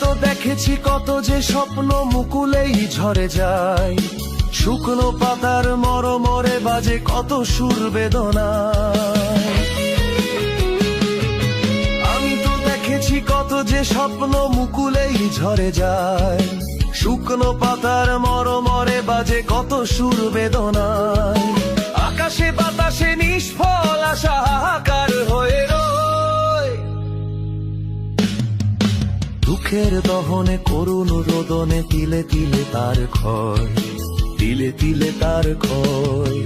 তো দেখেছি কত যে স্বপ্ন মুকুলেই ঝরে যায়। শুকনো পাতার মরমরে বাজে কত সুর বেদনা আমি তো দেখেছি কত যে স্বপ্ন মুকুলেই ঝরে যায়। শুকনো পাতার মরমরে বাজে কত সুর বেদনায়। দুঃখের দহনে, করুণ রোদনে, তিলে তিলে তার ক্ষয়, তিলে তিলে তার ক্ষয়।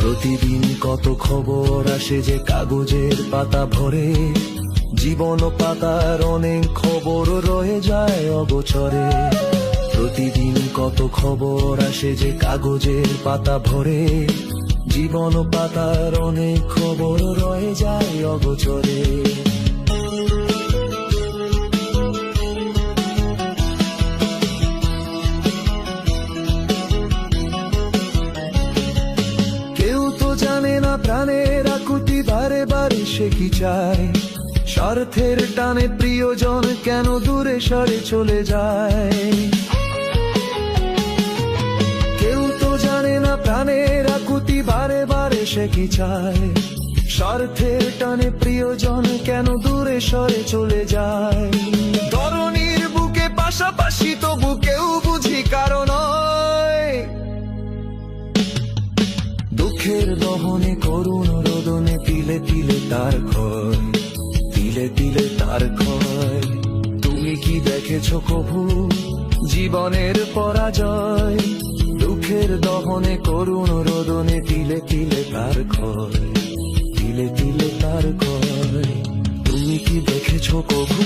প্রতিদিন কত খবর আসে যে কাগজের পাতা ভরে, জীবন পাতার অনেক খবর রয়ে যায় অগোচরে। প্রতিদিন কত খবর আসে যে কাগজের পাতা ভরে? জীবন পাতার অনেক খবর রয়ে যায় অগোচরে। কেউ তো জানে না প্রাণের আকুতি বারে বারে সে কি চায়? স্বার্থের টানে প্রিয়জন কেন দূরে সরে চলে যায়? সে কি চায়? স্বার্থের টানে প্রিয়জন কেন দূরে সরে চলে যায়? ধরনীর বুকে পাশাপাশি তবু কেউ বুঝি কারণ দুঃখের দহনে, করুণ রোদনে তিলে তিলে তার ক্ষয়, তিলে তিলে তার ক্ষয়। তুমি কি দেখেছ কভু? জীবনের পরাজয়। দুঃখের দহনে করুণ রোদনে তিলে তিলে তার ক্ষয়, তিলে তিলে তার ক্ষয়। তুমি কি দেখেছ কভু